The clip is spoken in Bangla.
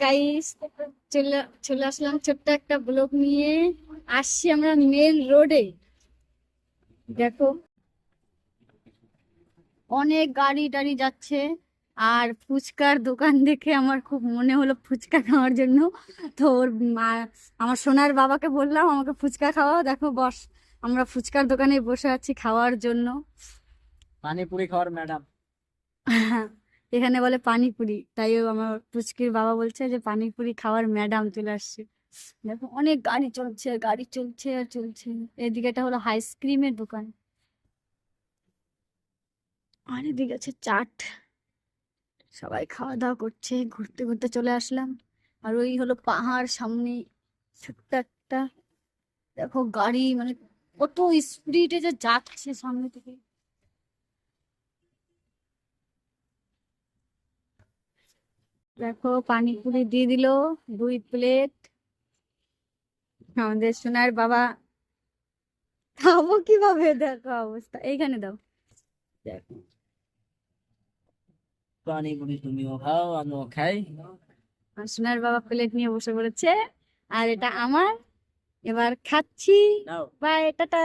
গাইস চলে চলে আসলাম ছোট্ট একটা ব্লগ নিয়ে। আসছি আমরা মেন রোডে দেখো অনেক গাড়ি টাড়ি যাচ্ছে আর ফুচকার দোকান দেখে আমার খুব মনে হলো ফুচকা খাওয়ার জন্য। তো ওর আমার সোনার বাবাকে বললাম আমাকে ফুচকা খাওয়াও দেখো বস আমরা ফুচকার দোকানে বসে আছি খাওয়ার জন্য। পানিপুরি খাওয়ার ম্যাডাম। এখানে বলে পানিপুরি। তাই আমার পুচকির বাবা বলছে যে, পানিপুরি খাওয়ার ম্যাডাম চলে আসছে। দেখো, অনেক গাড়ি চলছে গাড়ি চলছে আর চলছে। এদিকে এটা হলো আইসক্রিমের দোকান। আর এদিকে আছে চাট। সবাই খাওয়া দাওয়া করছে, ঘুরতে ঘুরতে চলে আসলাম। আর ওই হলো পাহাড় সামনে ছোট্ট একটা। দেখো গাড়ি মানে কত স্পিডে যে যাচ্ছে সামনে থেকে। দেখো পানিপুরি দিয়ে দিল দুই প্লেট। আমাদের সোনার বাবা খাব কীভাবে? দেখো অবস্থা। এইখানে দাও। দেখো। পানিপুরি তুমিও খাও আমিও খাই। সোনার বাবা প্লেট নিয়ে বসে পড়েছে। আর এটা আমার। এবার খাচ্ছি। Bye tata.